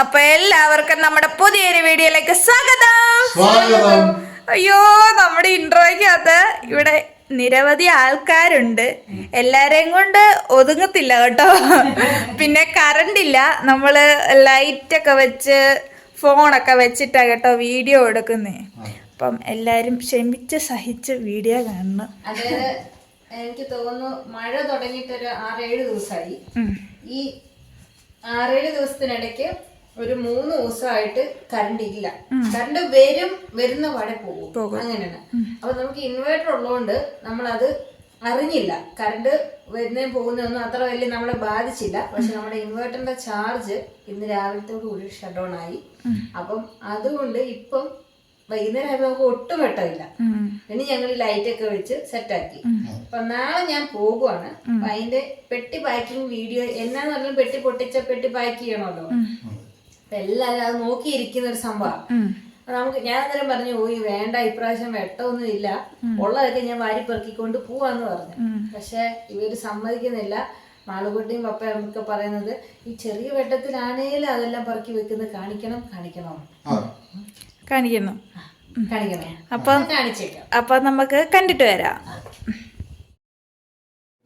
അപ്പൊ എല്ലാവർക്കും നമ്മുടെ പുതിയൊരു വീഡിയോയിലേക്ക് സ്വാഗതം. സ്വാഗതം. അയ്യോ നമ്മുടെ ഇൻട്രോയ്ക്കകത്ത് ഇവിടെ നിരവധി ആൾക്കാരുണ്ട്. എല്ലാരെയും കൊണ്ട് ഒതുങ്ങത്തില്ല കേട്ടോ. പിന്നെ കറണ്ട് ഇല്ല. നമ്മൾ ലൈറ്റ് ഒക്കെ വെച്ച് ഫോണൊക്കെ വെച്ചിട്ടാ കേട്ടോ വീഡിയോ എടുക്കുന്നേ. അപ്പം എല്ലാരും ക്ഷമിച്ച് സഹിച്ച് വീഡിയോ കാണണം. എനിക്ക് തോന്നുന്നു മഴ തുടങ്ങിയിട്ട് ഒരു ആറേഴ് ദിവസമായി. ഈ ആറേഴ് ദിവസത്തിനിടയ്ക്ക് ഒരു മൂന്ന് ദിവസമായിട്ട് കറണ്ട് ഇല്ല. കറണ്ട് വരും വരുന്ന വടെ പോകും. അങ്ങനെയാണ്. അപ്പൊ നമുക്ക് ഇൻവേർട്ടർ ഉള്ളതുകൊണ്ട് നമ്മൾ അത് അറിഞ്ഞില്ല. കറണ്ട് വരുന്നതും പോകുന്നതൊന്നും അത്ര വലിയ നമ്മളെ ബാധിച്ചില്ല. പക്ഷെ നമ്മുടെ ഇൻവേർട്ടറിന്റെ ചാർജ് ഇന്ന് രാവിലത്തോടു കൂടി ഷട്ട് ഡൗൺ ആയി. അപ്പം അതുകൊണ്ട് ഇപ്പം വൈകുന്നേരം ആയപ്പോ നമുക്ക് ഒട്ടും വെട്ടമില്ല. ഇനി ഞങ്ങൾ ലൈറ്റ് ഒക്കെ വെച്ച് സെറ്റാക്കി അപ്പൊ നാളെ ഞാൻ പോകുവാണ്. അപ്പൊ അതിന്റെ പെട്ടി പാക്കിംഗ് വീഡിയോ എന്നാന്ന് പറഞ്ഞാലും പെട്ടി പൊട്ടിച്ച പെട്ടി പാക്ക് ചെയ്യണമല്ലോ. അപ്പൊ എല്ലാരും അത് നോക്കിയിരിക്കുന്ന ഒരു സംഭവം. നമുക്ക് ഞാൻ അന്നേരം പറഞ്ഞു ഓയ് വേണ്ട ഇപ്രാവശ്യം വെട്ടമൊന്നും ഇല്ല ഉള്ളതൊക്കെ ഞാൻ വാരി പെറുക്കിക്കൊണ്ട് പോവാന്ന് പറഞ്ഞു. പക്ഷെ ഇവർ സമ്മതിക്കുന്നില്ല. മാളുകുട്ടിയും പപ്പയും ഒക്കെ പറയുന്നത് ഈ ചെറിയ വെട്ടത്തിലാണേലും അതെല്ലാം പെറുക്കി വെക്കുന്നത് കാണിക്കണം കാണിക്കണം. കാണിക്കണം. അപ്പം നമുക്ക് കണ്ടിട്ട് വരാം.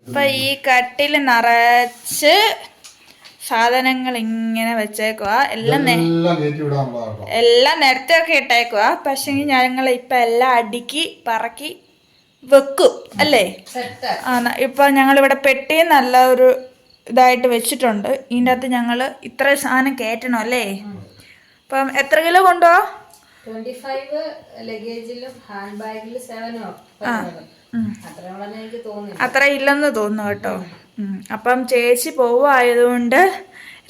അപ്പൊ ഈ കട്ടിൽ നിറച്ച് സാധനങ്ങൾ ഇങ്ങനെ വെച്ചേക്കുക എല്ലാം എല്ലാം നേരത്തെ ഒക്കെ ഇട്ടേക്കുക പക്ഷെ ഞങ്ങൾ ഇപ്പൊ എല്ലാം അടുക്കി പറക്കി വെക്കും അല്ലേ? ആ ഇപ്പൊ ഞങ്ങൾ ഇവിടെ പെട്ടി നല്ല ഒരു ഇതായിട്ട് വെച്ചിട്ടുണ്ട്. ഇതിന്റെ അകത്ത് ഞങ്ങൾ ഇത്ര സാധനം കയറ്റണം അല്ലേ? അപ്പം എത്ര കിലോ കൊണ്ടോ ട്വന്റി ഫൈവ് ലഗേജിലും ഹാൻഡ് ബാഗിലും സെവനോ ആ. അത്ര ഇല്ലെന്ന് തോന്നുന്നു കേട്ടോ. അപ്പം ചേച്ചി പോവായതുകൊണ്ട്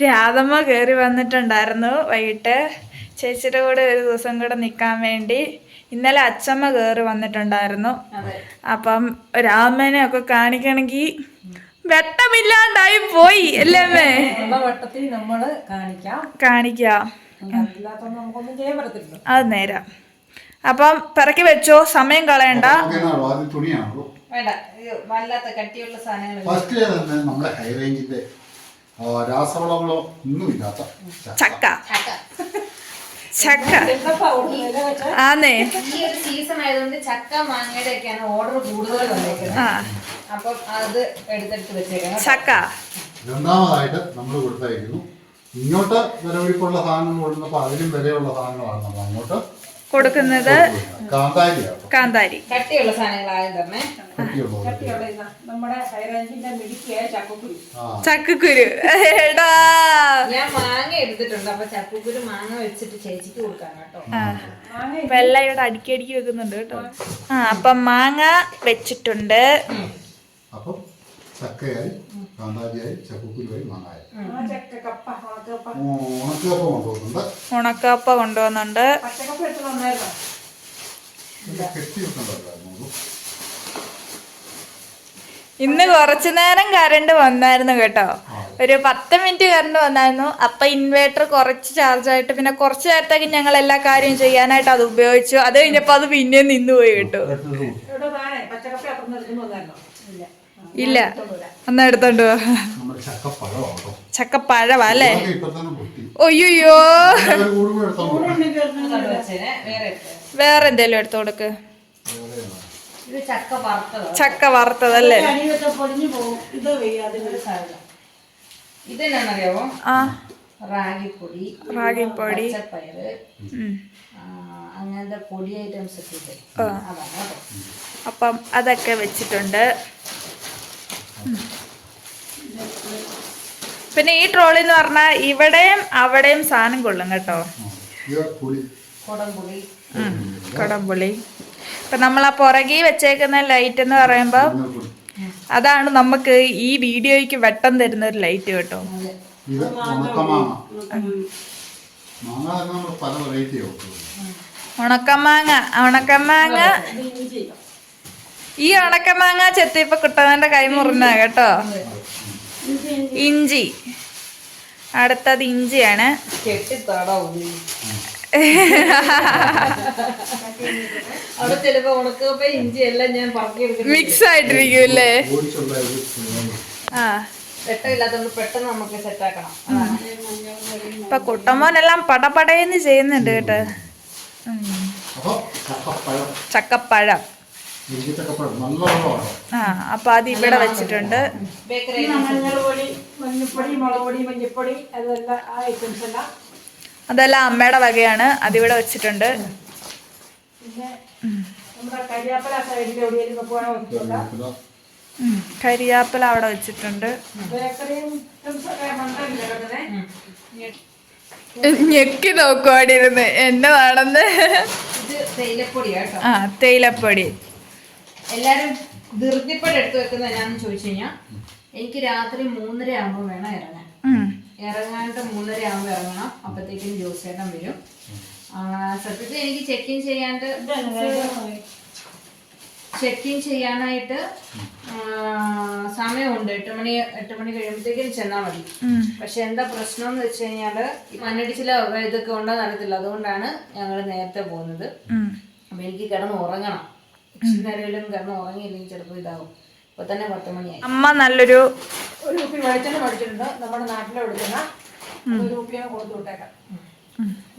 രാധമ്മ കയറി വന്നിട്ടുണ്ടായിരുന്നു വൈകിട്ട്. ചേച്ചിയുടെ കൂടെ ഒരു ദിവസം കൂടെ നിൽക്കാൻ വേണ്ടി. ഇന്നലെ അച്ചമ്മ കയറി വന്നിട്ടുണ്ടായിരുന്നു. അപ്പം രാമനെ ഒക്കെ കാണിക്കണമെങ്കിൽ വെട്ടമില്ലാണ്ടായി പോയി അല്ലേ അമ്മേ? കാണിക്കാം. കാണിക്കാം. അത് നേരം. അപ്പം പിറക്കി വെച്ചോ സമയം കളയണ്ട. വേണ്ട വല്ലാത്ത കട്ടിയുള്ള സാധനങ്ങൾ ഹൈ റേഞ്ചിന്റെ ആ, രാസവളങ്ങളോ ഒന്നുമില്ലാത്ത ചക്ക. ചക്ക. ആന്നേ. ഈ ഒരു സീസൺ ആയതുകൊണ്ട് ചക്ക മാങ്ങയുടെ ഒക്കെയാണ് ഓർഡർ കൂടുതൽ വന്നേക്കുന്നത് അപ്പം അത് എടുത്തെടുത്ത് വെച്ചേക്കാം ചക്ക. രണ്ടാമതായിട്ട് നമ്മൾ കൊടുത്തയക്കുന്നു ഇങ്ങോട്ട് വിലപിടിപ്പുള്ള സാധനങ്ങൾ കൊടുക്കുന്നപ്പോൾ അതിലും വിലയുള്ള സാധനങ്ങളാണ് നമ്മൾ അങ്ങോട്ട് കൊടുക്കുന്നത് കാന്താരി. കട്ടിയുള്ള സാധനങ്ങളായും തന്നെ. നമ്മുടെ ഹൈറേഞ്ചിന്റെ മിടുക്കിയ ചക്കക്കുരു. ചക്കക്കുരു. എടാ. ഞാൻ മാങ്ങ എടുത്തിട്ടുണ്ട് അപ്പൊ ചക്കക്കുരു മാങ്ങ വെച്ചിട്ട് ചേച്ചിക്ക് കൊടുക്കാം കേട്ടോ. ആ. വെള്ള ഇവിടെ അടുക്കി അടുക്കി വെക്കുന്നുണ്ട് കേട്ടോ. ആ അപ്പം മാങ്ങ വെച്ചിട്ടുണ്ട്. അപ്പം ചക്കയായി കാന്താരിയായി ചക്കുക്കുരുവായി മാങ്ങായി. ആ ചക്ക കപ്പ ഉണക്കപ്പ കൊണ്ടുവന്നുണ്ട് കൊണ്ടുപോകുന്നുണ്ട് ഉണക്കപ്പ കൊണ്ടുവന്നുണ്ട് ഇന്ന് കുറച്ചു നേരം കറണ്ട് വന്നായിരുന്നു കേട്ടോ. ഒരു പത്ത് മിനിറ്റ് കറണ്ട് വന്നായിരുന്നു. അപ്പൊ ഇൻവേർട്ടർ കുറച്ച് ചാർജ് ആയിട്ട് പിന്നെ കുറച്ച് നേരത്തേക്ക് ഞങ്ങൾ എല്ലാ കാര്യവും ചെയ്യാനായിട്ട് അത് ഉപയോഗിച്ചു. അത് കഴിഞ്ഞപ്പോ അത് പിന്നെയും നിന്നുപോയി കേട്ടോ ഇവിടെ താഴെ പച്ചക്കപ്പ അപ്പുറത്ത് എടുത്തുകൊണ്ട് വന്നായിരുന്നോ ഇല്ല ഇല്ല. ഒന്ന് എടുത്തോണ്ട് ചക്കപ്പഴവാ അല്ലേ? ഒയ്യോ വേറെ വേറെ എന്തേലും എടുത്തു കൊടുക്ക്. ഇത് ചക്ക വറുത്തത്. ചക്ക വറുത്തതല്ലേ? ആ. റാഗിപ്പൊടി റാഗിപ്പൊടി. പച്ചപ്പയറ് അങ്ങനത്തെ പൊടി ഐറ്റംസ് ഒക്കെ അപ്പം അതൊക്കെ വെച്ചിട്ടുണ്ട്. പിന്നെ ഈ ട്രോളി എന്ന് പറഞ്ഞാൽ ഇവിടെയും അവിടെയും സാധനം കൊള്ളും കേട്ടോ. കൊടംപുളി. ഇപ്പൊ നമ്മൾ ആ പുറകെ വെച്ചേക്കുന്ന ലൈറ്റ് എന്ന് പറയുമ്പോൾ പുളി അതാണ് നമുക്ക് ഈ വീഡിയോയ്ക്ക് വെട്ടം തരുന്ന ഒരു ലൈറ്റ് കേട്ടോ ഉണക്കമാങ്ങ ഉണക്കമാങ്ങ ഉണക്കമാങ്ങ ഇത് ഇനി ചെയ്യാം ഈ ഉണക്കമാങ്ങ ചെത്തിയപ്പോ കുട്ടവന്റെ കൈ മുറിഞ്ഞ കേട്ടോ. ഇഞ്ചി. അടുത്തത് ഇഞ്ചിയാണ്. മിക്സ് ആയിട്ടിരിക്കും അല്ലേ ആ. ഇപ്പൊ കുട്ടമോനെല്ലാം പടപടയെന്ന് ചെയ്യുന്നുണ്ട് കേട്ടോ. ചക്കപ്പഴം. ആ അപ്പൊ അത് ഇവിടെ വെച്ചിട്ടുണ്ട്. അതെല്ലാം ആ ഐറ്റംസ് എല്ലാം. അതെല്ലാം അമ്മയുടെ വകയാണ്. അതിവിടെ വെച്ചിട്ടുണ്ട്. കരിയാപ്പല അവിടെ വെച്ചിട്ടുണ്ട്. ഞെക്കി നോക്കുവാടിരുന്ന് എന്നതാണെന്ന് ഇത് തേയിലപ്പൊടിയാ ആ തേയിലപ്പൊടി. എല്ലാരും ധൃതിപ്പെട്ട് എടുത്തു വെക്കുന്ന എന്നാന്ന് ചോദിച്ചു കഴിഞ്ഞാൽ എനിക്ക് രാത്രി മൂന്നര ആകുമ്പോൾ വേണം ഇറങ്ങാൻ. ഇറങ്ങാണ്ട് മൂന്നര ആകുമ്പോൾ ഇറങ്ങണം. അപ്പത്തേക്കും ജോസേട്ടൻ വരും. സത്യത്തിൽ എനിക്ക് ചെക്ക് ഇൻ ചെയ്യാണ്ട് ചെക്ക് ഇൻ ചെയ്യാനായിട്ട് സമയമുണ്ട്. എട്ട് മണി എട്ട് മണി കഴിയുമ്പോഴത്തേക്കും ചെന്നാൽ മതി. പക്ഷെ എന്താ പ്രശ്നം എന്ന് വെച്ച് കഴിഞ്ഞാൽ മണ്ണിടിച്ചില ഇതൊക്കെ ഉണ്ടോ നടത്തില്ല അതുകൊണ്ടാണ് ഞങ്ങൾ നേരത്തെ പോകുന്നത്. അപ്പൊ എനിക്ക് കിടന്ന് ഉറങ്ങണം. ഇച്ചിരി കാരണം ഉറങ്ങിയില്ലെങ്കിൽ ചിലപ്പോൾ ഇതാവും. ഇപ്പൊ തന്നെ പത്ത് മണിയായി. അമ്മ നല്ലൊരു ഒരു കുപ്പി വെളിച്ചെണ്ണ മടിച്ചിട്ടുണ്ട്. നമ്മുടെ നാട്ടിലെ ഒരു കുപ്പിയാണ് കൊടുത്തു വിട്ടേക്കാം.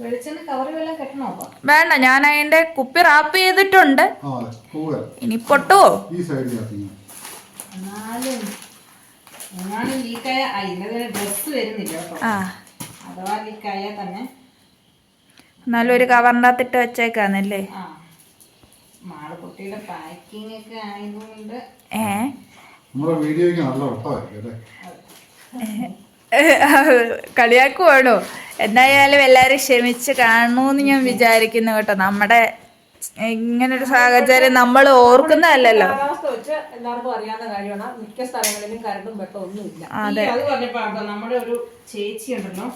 വെളിച്ചെണ്ണ കെട്ടണോ വേണ്ട ഞാൻ അതിന്റെ കുപ്പി റാപ്പ് ചെയ്തിട്ടുണ്ട്. ഇനി പൊട്ടുവോ? എന്നാലും ലീക്കായ ആ ഡ്രസ്സ് വരുന്നില്ല കേട്ടോ. ആ. അഥവാ ലീക്കായ തന്നെ നല്ലൊരു കവറിന്റെ അകത്തിട്ട് വെച്ചേക്കാന്നല്ലേ? ആ. മാളുകുട്ടിയുടെ പാക്കിംഗ് ഒക്കെ ആയതുകൊണ്ട് ഏ? നമ്മുടെ വീഡിയോയ്ക്ക് നല്ല കളിയാക്കുവാണോ? എന്തായാലും എല്ലാരും ക്ഷമിച്ച് കാണണമെന്ന് ഞാൻ വിചാരിക്കുന്നു കേട്ടോ. നമ്മുടെ ഇങ്ങനൊരു സാഹചര്യം നമ്മൾ ഓർക്കുന്നതല്ലല്ലോ. എല്ലാവർക്കും അറിയാവുന്ന കാര്യമാണ്. മിക്ക സ്ഥലങ്ങളിലും കരണ്ടും വെട്ടം ഒന്നുമില്ല അത് പറഞ്ഞപ്പോ നമ്മുടെ ഒരു ചേച്ചി ഉണ്ടല്ലോ.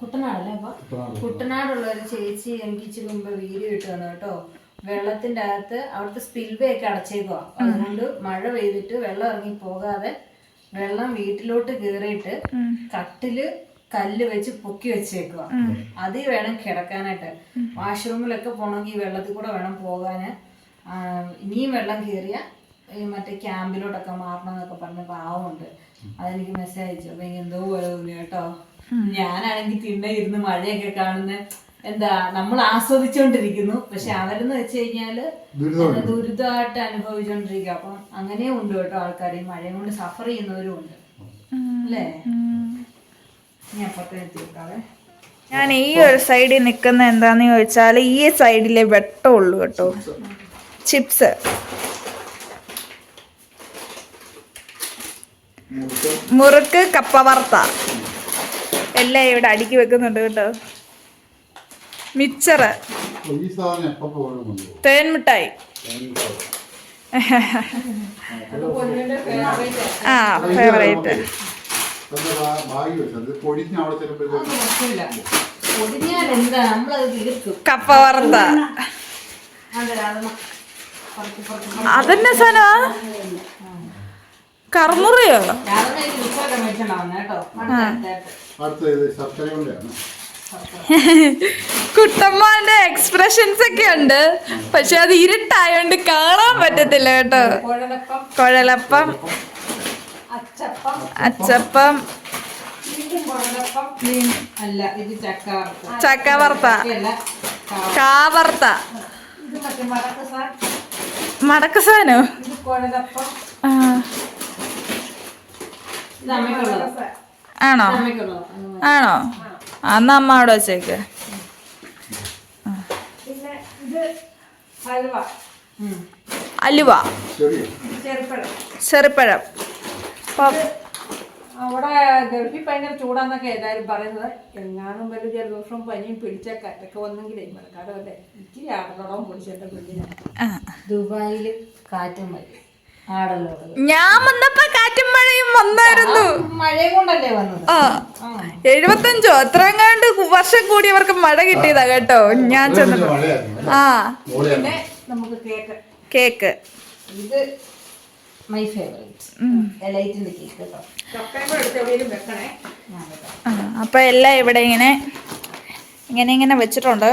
കുട്ടനാടല്ലേ അപ്പൊ? കുട്ടനാടുള്ള ഒരു ചേച്ചി എനിക്ക് ഇച്ചിരി മുമ്പ് വീഡിയോ ഇട്ട് തന്നു കേട്ടോ. വെള്ളത്തിന്റെ അകത്ത് അവിടുത്തെ സ്പിൽവേ ഒക്കെ അടച്ചേക്കുവാ. അതുകൊണ്ട് മഴ പെയ്തിട്ട് വെള്ളം ഇറങ്ങി പോകാതെ വെള്ളം വീട്ടിലോട്ട് കേറിയിട്ട് കട്ടിൽ കല്ല് വെച്ച് പൊക്കി വെച്ചേക്കുക അതിൽ വേണം കിടക്കാനായിട്ട്. വാഷ്റൂമിലൊക്കെ പോകണമെങ്കിൽ ഈ വെള്ളത്തിൽ കൂടെ വേണം പോകാന്. ഇനിയും വെള്ളം കയറിയ മറ്റേ ക്യാമ്പിലോട്ടൊക്കെ മാറണം എന്നൊക്കെ പറഞ്ഞ പാവമുണ്ട്. അതെനിക്ക് മെസ്സേജ് അയച്ചു. അപ്പൊ എന്തോ പോലെ തോന്നി കേട്ടോ. ഞാനാണെങ്കിൽ തിണ്ണ ഇരുന്ന് മഴയൊക്കെ കാണുന്ന എന്താ നമ്മൾ ആസ്വദിച്ചോണ്ടിരിക്കുന്നു. പക്ഷെ അവരെന്ന് വെച്ച് കഴിഞ്ഞാൽ ദുരിതമായിട്ട് അനുഭവിച്ചോണ്ടിരിക്കുക. അപ്പം അങ്ങനെ ഉണ്ട് കേട്ടോ ആൾക്കാർ. ഈ മഴയും കൊണ്ട് സഫർ ചെയ്യുന്നവരും ഉണ്ട്. അല്ലേ? ഞാൻ വെക്കാവേ ഞാൻ ഈ ഒരു സൈഡിൽ നിൽക്കുന്ന എന്താന്ന് ചോദിച്ചാൽ ഈ സൈഡിലെ വെട്ടമുള്ളൂ കേട്ടോ. ചിപ്സ്. മുറുക്ക് കപ്പ വറുത്ത. എല്ലാം ഇവിടെ അടുക്കി വെക്കുന്നുണ്ട് കേട്ടോ. മിച്ചറ് സാധനം തേൻ മിഠായി ആ ഫേവറേറ്റ് കപ്പ വറുത്ത. അതെന്നെ? സാധനമാ കർമുറിയോ കുട്ടമ്മന്റെ എക്സ്പ്രഷൻസ് ഒക്കെ ഉണ്ട്. പക്ഷെ അത് ഇരുട്ടായോണ്ട് കാണാൻ പറ്റത്തില്ല കേട്ടോ. കുഴലപ്പം. കുഴലപ്പം. അച്ചപ്പം. അച്ചപ്പം. കാവർത്ത മടക്കസാനോ അല്ല ആണോ. ആണോ? അന്ന് അമ്മ അവിടെ വെച്ചേക്ക്. അലുവ. ചെറുപ്പഴം അവിടെ ഗൾഫിൽ ഭയങ്കര ചൂടാന്നൊക്കെ എല്ലാവരും പറയുന്നത്. എങ്ങാനും വലിയ ജലദോഷവും പനിയും പിടിച്ച കറ്റൊക്കെ വന്നെങ്കിലേ മഴക്കാലം അല്ലേ? ഇച്ചിരി ആടലോടം പൊടിച്ചെന്റെ കുഞ്ഞിനെ. ആ. ദുബായിൽ കാറ്റും ആടല്ലോ ഞാൻ വന്നപ്പോ കാറ്റും മഴയും വന്നായിരുന്നു. മഴയും കൊണ്ടല്ലേ വന്നത്? ആ എഴുപത്തഞ്ചോ? അത്രങ്ങാണ്ട് വർഷം കൂടിയവർക്ക് മഴ കിട്ടിയതാ കേട്ടോ. ഞാൻ ചെന്നു ആ. നമുക്ക് കേക്ക്. കേക്ക്. ഇത് മൈ ഫേവറേറ്റ്. കേക്ക് കേട്ടോ. അപ്പൊ എല്ലാം ഇവിടെ ഇങ്ങനെ ഇങ്ങനെ ഇങ്ങനെ വെച്ചിട്ടുണ്ട്.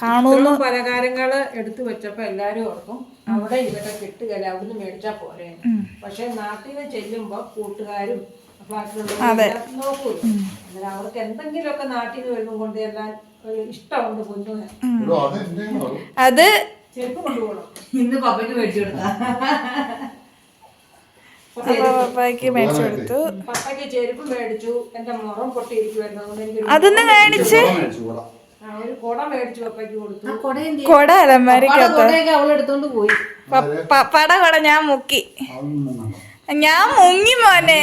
കാണൂന്ന് പലകാരങ്ങൾ എടുത്തു വെച്ചപ്പോ എല്ലാരും ഓർക്കും അവിടെ ഇതൊക്കെ കിട്ടുകയില്ല അവിടുന്ന് മേടിച്ചാ പോരെ പക്ഷെ നാട്ടിൽ നിന്ന് ചെല്ലുമ്പോ കൂട്ടുകാരും അതെ. അന്നേരം അവർക്ക് എന്തെങ്കിലുമൊക്കെ നാട്ടിൽ നിന്ന് വരുമ്പോൾ കൊണ്ട് എല്ലാം ഇഷ്ടമുണ്ട് കുഞ്ഞുനെ അത് ചെരുപ്പ് കൊണ്ടുപോകണം. ഇന്ന് പപ്പയ്ക്ക് മേടിച്ചു കൊടുത്താ. പപ്പയ്ക്ക് മേടിച്ചു കൊടുത്തു. പപ്പയ്ക്ക് ചെരുപ്പ് മേടിച്ചു എന്റെ മുറം പൊട്ടിയിരിക്കുമായിരുന്നു അതൊന്ന് കാണിച്ച് കുട അലമാരിക്കകത്ത് അവളെടുത്തോണ്ട് പോയി. പപ്പട കൊട ഞാൻ മുക്കി. ഞാൻ മുങ്ങി മോനെ.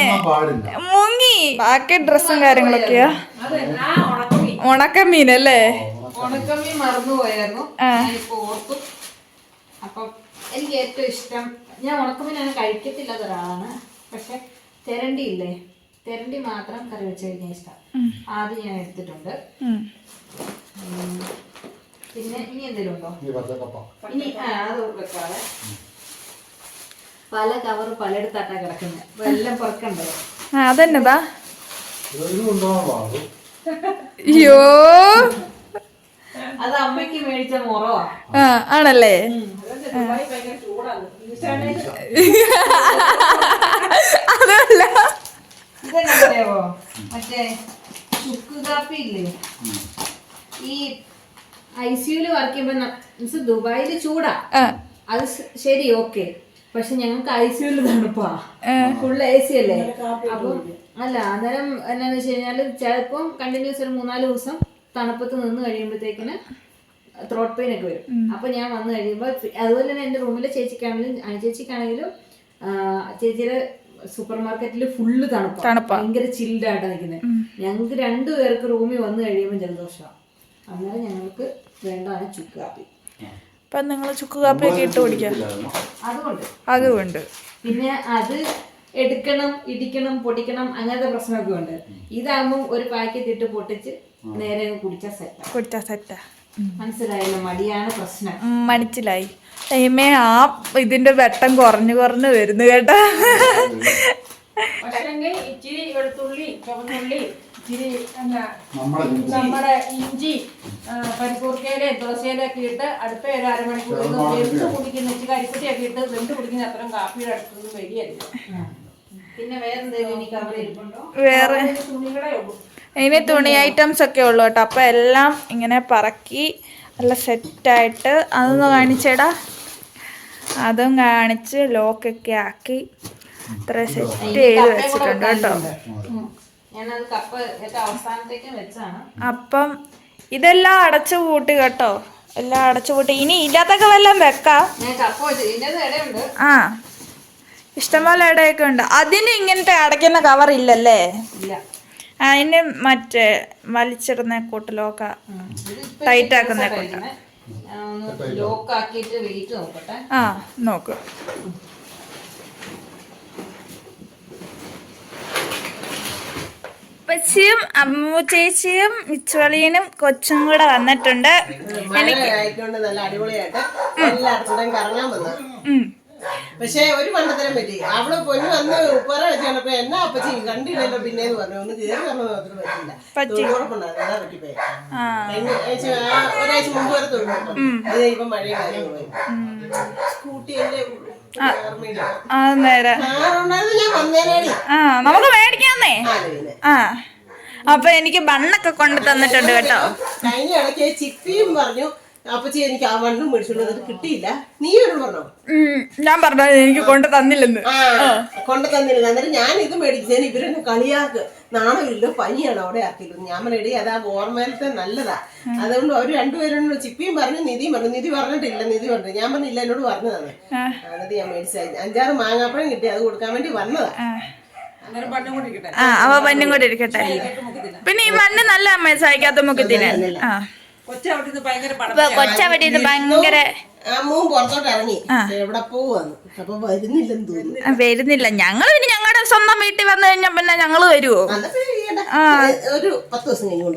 മുങ്ങി. ബാക്കി ഡ്രസ്സും കാര്യങ്ങളൊക്കെയാ? ഉണക്കമീൻ. അല്ലേ? ഉണക്കമീൻ മറന്നുപോയായിരുന്നു. ഞാനിപ്പോ ഓർത്തു. അപ്പം എനിക്ക് ഏറ്റവും ഇഷ്ടം ഞാൻ ഉണക്കമീൻ അങ്ങനെ കഴിക്കത്തില്ലാത്ത ഒരാളാണ് പക്ഷെ തെരണ്ടി ഇല്ലേ? തെരണ്ടി മാത്രം കറി വെച്ച് കഴിഞ്ഞാൽ ഇഷ്ടം. ആദ്യം ഞാൻ എടുത്തിട്ടുണ്ട്. പിന്നെ ഇനി എന്തെങ്കിലും ഉണ്ടോ? ഇനി ആ അത് വെക്കാതെ പല കവർ പലയിടത്താട്ടാ കിടക്കുന്നത് എല്ലാം പുറക്കണ്ടോ? ആ അതെന്നതാ അയ്യോ. അത് അമ്മയ്ക്ക് മേടിച്ച മുറവാ. ആണല്ലേ? അതല്ല. ഇതെന്നാ പറയാവോ മറ്റേ ചുക്ക് കാപ്പി ഇല്ലേ? ഈ ഐ സിയുൽ വർക്ക് ചെയ്യുമ്പോ മീൻസ് ദുബായിൽ ചൂടാ. അത് ശരി ഓക്കെ പക്ഷെ ഞങ്ങൾക്ക് ഐ സിയുൽ തണുപ്പാ. ഫുൾ എ സി അല്ലേ? അപ്പം അല്ല അന്നേരം എന്നാന്ന് വെച്ച് കഴിഞ്ഞാൽ ചിലപ്പം കണ്ടിന്യൂസ് ഒരു മൂന്നാൽ ദിവസം തണുപ്പത്ത് നിന്ന് കഴിയുമ്പോഴത്തേക്കിന് ത്രോട്ട് പെയിൻ ഒക്കെ വരും. അപ്പൊ ഞാൻ വന്നു കഴിയുമ്പോൾ അതുപോലെ തന്നെ എന്റെ റൂമിലെ ചേച്ചിക്കാണെങ്കിലും അനു ചേച്ചിക്കാണെങ്കിലും ചേച്ചിയുടെ സൂപ്പർ മാർക്കറ്റിൽ ഫുള്ള് തണുപ്പ്. തണുപ്പാ. ഭയങ്കര ചിൽഡായിട്ടാണ് നിൽക്കുന്നത് ഞങ്ങൾക്ക് രണ്ടുപേർക്ക് റൂമിൽ വന്നു കഴിയുമ്പോൾ ജലദോഷമാണ് അന്നേരം ഞങ്ങൾക്ക് വേണ്ടതാണ് ചുക്ക് കാപ്പി. അപ്പൊ നിങ്ങൾ ചുക്ക് കാപ്പിയൊക്കെ ഇട്ട് കുടിക്കാം. അതുകൊണ്ട്. അതുകൊണ്ട്. പിന്നെ അത് എടുക്കണം ഇടിക്കണം പൊടിക്കണം അങ്ങനത്തെ പ്രശ്നമൊക്കെ ഉണ്ട്. ഇതാകുമ്പോൾ ഒരു പാക്കറ്റ് ഇട്ട് പൊട്ടിച്ച് നേരെ കുടിച്ചാ കുടിച്ചാൽ സെറ്റാ കുടിച്ചാ സെറ്റാ മനസ്സിലായല്ലോ? മടിയാണ് പ്രശ്നം. മനസ്സിലായി. ആ ഇതിന്റെ വെട്ടം കുറഞ്ഞു കുറഞ്ഞു വരുന്നു കേട്ടാ. പക്ഷെങ്കിൽ ഇച്ചിരി വെളുത്തുള്ളി ചുവന്നുള്ളി ഇച്ചിരി എന്നാ നമ്മുടെ ഇഞ്ചി ആ, തുളസിയിലൊക്കെ ഇട്ട് അടുത്ത ഒരു അരമണിക്കൂർ വെന്ത് കുടിക്കുന്ന ഇച്ചിരി കരിപ്പട്ടിയൊക്കെ ഇട്ട് വെന്ത് കുടിക്കുന്ന അത്രയും കാപ്പിയുടെ അടുത്തൊന്നും വരികയല്ല. പിന്നെ വേറെ എന്തെങ്കിലും ഇനി കവർ ഇരിപ്പുണ്ടോ? വേറെ. തുണികളെ ഉള്ളൂ. ഇനി തുണി ഐറ്റംസ് ഒക്കെ ഉള്ളു കേട്ടോ. അപ്പൊ എല്ലാം ഇങ്ങനെ പറക്കി നല്ല സെറ്റായിട്ട് അതൊന്ന് കാണിച്ചേടാ. അതും കാണിച്ച് ലോക്കൊക്കെ ആക്കി. ഇത്ര സെറ്റ് ചെയ്ത് വെച്ചിട്ടുണ്ട് കേട്ടോ. അപ്പം ഇതെല്ലാം അടച്ചു കൂട്ട് കേട്ടോ. എല്ലാം അടച്ചു കൂട്ടി ഇനി ഇല്ലാത്തൊക്കെ വല്ലതും വെക്കാം. ആ. ഇഷ്ടംപോലെ ഇടയൊക്കെ ഉണ്ട്. അതിന് ഇങ്ങനത്തെ അടയ്ക്കുന്ന കവർ ഇല്ലല്ലേ? ഇല്ല. അതിന് മറ്റേ വലിച്ചിടുന്ന കൂട്ടിലൊക്കെ ടൈറ്റ് ആക്കുന്ന കൂട്ട ഒന്ന് ലോക്ക് ആക്കിയിട്ട് വെയിറ്റ് നോക്കട്ടെ. ആ നോക്ക്. പച്ചിയും അമ്മു ചേച്ചിയും മിച്ചുവളിയനും കൊച്ചും കൂടെ വന്നിട്ടുണ്ട്. പക്ഷേ ഒരു മണ്ടത്തരം പറ്റി. അവൾ പൊന്നു വന്ന് ഉപ്പറ വെച്ച് കണ്ടപ്പോ എന്നാ അപ്പച്ചി കണ്ടില്ലല്ലോ പിന്നേന്ന് പറഞ്ഞു. ഒന്ന് കയറി പറഞ്ഞു മാത്രം പറ്റില്ല പറ്റിപ്പോയി. ഒരാഴ്ച മുമ്പ് വരെ അത് ഇപ്പം മഴയും കാര്യങ്ങളും സ്കൂട്ടി എന്റെ ഓർമ്മയില്ല ആ നമുക്ക് മേടിക്കാന്നേ. ആ. അപ്പൊ എനിക്ക് ബണ്ണൊക്കെ കൊണ്ട് തന്നിട്ടുണ്ട് കേട്ടോ ചിപ്പിയും പറഞ്ഞു. അപ്പച്ചി എനിക്ക് ആ വണ്ണും മേടിച്ചോണ്ട് വന്നിട്ട് കിട്ടിയില്ല. നീ ഒരു പറഞ്ഞോ? ഞാൻ പറഞ്ഞു എനിക്ക് കൊണ്ട് തന്നില്ലെന്ന്. കൊണ്ട് തന്നില്ല അന്നേരം ഞാൻ ഇത് മേടിച്ചതിന് ഇവരെന്നെ കളിയാക്ക്. നാണമില്ലോ പനിയാണ് അവിടെ ആക്കിയിരുന്നു ഞാൻ പറയടി അതാ ഓർമ്മയിലത്തെ നല്ലതാ. അതുകൊണ്ട് അവർ രണ്ടുപേരും ചിപ്പിയും പറഞ്ഞു നിധിയും പറഞ്ഞു. നിധി പറഞ്ഞിട്ടില്ല നിധി പറഞ്ഞു ഞാൻ പറഞ്ഞില്ല എന്നോട് പറഞ്ഞതാണ്. എന്നിട്ട് ഞാൻ മേടിച്ചത് അഞ്ചാറ് മാങ്ങാപ്പഴം കിട്ടി അത് കൊടുക്കാൻ വേണ്ടി വന്നതാ. ആ. അവ പന്നും കൂടി ഇരിക്കട്ടെ. പിന്നെ ഈ മണ്ണ് നല്ല അമ്മ സഹായിക്കാത്ത മുഖത്തിന് ആ. കൊച്ചവിടെ നിന്ന് ഭയങ്കര വരുന്നില്ല. ഞങ്ങൾ പിന്നെ ഞങ്ങളുടെ സ്വന്തം വീട്ടിൽ വന്നു കഴിഞ്ഞാൽ പിന്നെ ഞങ്ങൾ വരുമോ ഒരു പത്ത് ദിവസം കഴിഞ്ഞ്.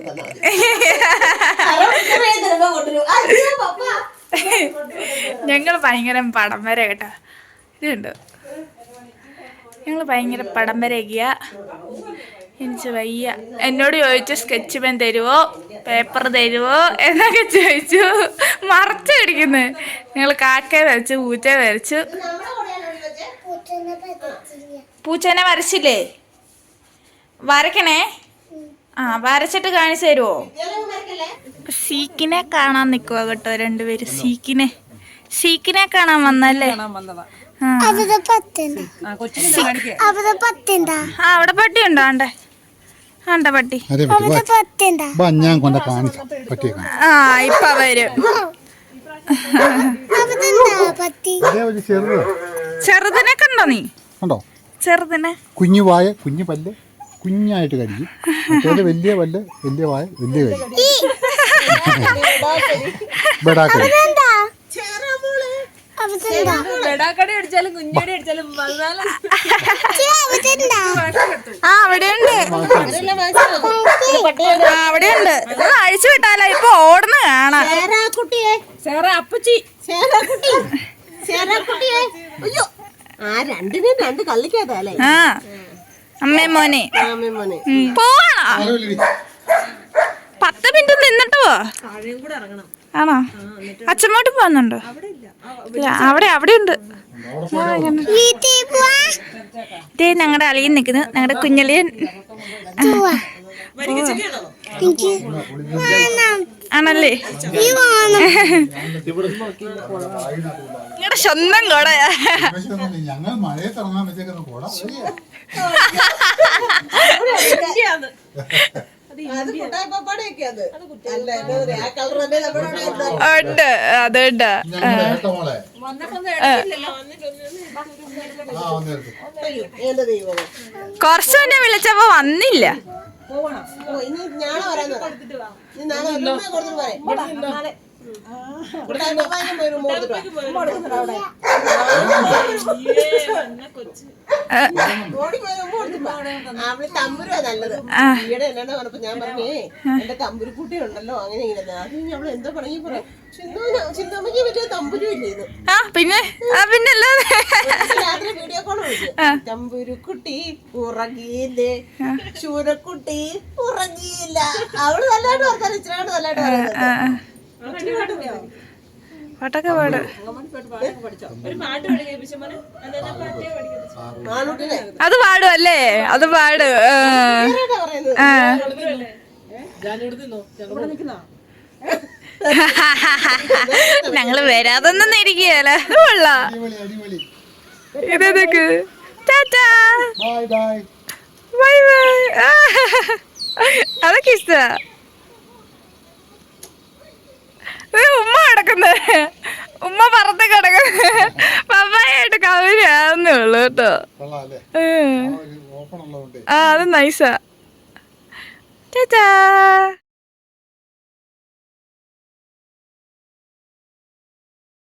ഞങ്ങൾ ഭയങ്കര പടം വര കേട്ടോ. ഇതുണ്ട്. ഞങ്ങൾ ഭയങ്കര പടം വരയ്ക്കുക എനിക്ക് വയ്യ. എന്നോട് ചോദിച്ച സ്കെച്ച് പെൻ തരുവോ? പേപ്പർ തരുമോ എന്നൊക്കെ ചോദിച്ചു. മറച്ചു പിടിക്കുന്നു. നിങ്ങൾ കാക്ക വരച്ചു പൂച്ച വരച്ചു? പൂച്ചനെ വരച്ചില്ലേ? വരക്കണേ ആ വരച്ചിട്ട് കാണിച്ചു തരുമോ സീക്കിനെ കാണാൻ നിൽക്കുക കേട്ടോ രണ്ടുപേര്. സീക്കിനെ. സീക്കിനെ കാണാൻ വന്നല്ലേ കാണാൻ വന്നതാ. ആ. ആ കൊച്ചിനെ കാണിക്കേ? ആ അവിടെ പട്ടി ആണ്ടേ ആണ്ടെ? ആണ്ട പട്ടി? ഞാൻ കൊണ്ട കാണിക്കാം. ആ ഇപ്പൊ വരും. ചെറുതിനെ കണ്ടോ നീ? കണ്ടോ ചെറുതിനെ? കുഞ്ഞു വായ കുഞ്ഞു പല്ല് കുഞ്ഞായിട്ട് കടിക്കും മറ്റേത് വലിയ പല്ല് വലിയ വായ വലിയ കടി ബെടാക്കടി ബെടാക്കടി അടിച്ചാലും കുഞ്ഞടി അടിച്ചാലും ആ അവിടെ ഉണ്ട് ആ അവിടെ ഉണ്ട് അഴിച്ചു വിട്ടാലോ. ഇപ്പൊ ഓടുന്ന കാണാം. സാറേ അപ്പച്ചി. അയ്യോ. ആ രണ്ടിനും രണ്ട് കള്ളിക്കാതല്ലേ ആ അമ്മേ മോനെ. പോവാണോ? പത്ത് മിനിറ്റ് നിന്നിട്ട് പോ. ആണോ? അച്ഛമ്മോട്ട് പോകുന്നുണ്ടോ? ഇല്ല, അവിടെ അവിടെ ഉണ്ട് ഇതേ ഞങ്ങളുടെ അളിയൻ നിൽക്കുന്നു ഞങ്ങളുടെ കുഞ്ഞളിയൻ. ആണല്ലേ? നിങ്ങളുടെ സ്വന്തം കോടയാ ഞങ്ങൾ മഴയത്ത് ഇറങ്ങാൻ വെച്ചേക്കുന്ന കൂടാ പപ്പാടയൊക്കെ അത് തന്നെ ഉണ്ട്. ഉണ്ട്. കുറച്ചു മുന്നേ വിളിച്ചപ്പോ വന്നില്ല. പോകണം അവൾ തമ്പുരുവാ നല്ലത്. ഈയിടെ എന്നാണ് പറഞ്ഞപ്പോ ഞാൻ പറഞ്ഞേ എന്റെ തമ്പുരുക്കുട്ടി ഉണ്ടല്ലോ. അങ്ങനെ ഇങ്ങനെ അത് കഴിഞ്ഞ് അവൾ എന്തോ പണങ്ങി പറയാം ചിന്തോന് ചിന്തമ്മയ്ക്ക് പറ്റിയ തമ്പുരു ഇല്ലേ ഇത്? ആ പിന്നെ? ആ പിന്നെ രാത്രി വീഡിയോ കോൾ വിളിച്ചു. തമ്പുരുക്കുട്ടി ഉറങ്ങിയില്ലേ? ചൂരക്കുട്ടി ഉറങ്ങിയില്ല. അവൾ നല്ലതായിട്ട് ഓർക്കാൻ ഇച്ചിരി നല്ലതായിട്ട് പാട്ടൊക്കെ പാട്. അത് പാടും അല്ലേ അത് പാട്. ഞങ്ങൾ വരാതൊന്നും ഇരിക്കുകയല്ല? അത് കൊള്ളാം. ഇതൊക്കെ ടാറ്റാ. Bye bye. അതൊക്കെ ഇഷ്ട. ഉമ്മ കിടക്കുന്നത് ഉമ്മ പറത്ത് കിടക്കുന്നത് പപ്പായായിട്ട് കവരാന്നേ ഉള്ളു കേട്ടോ. ആ അത് നൈസാ ടാറ്റാ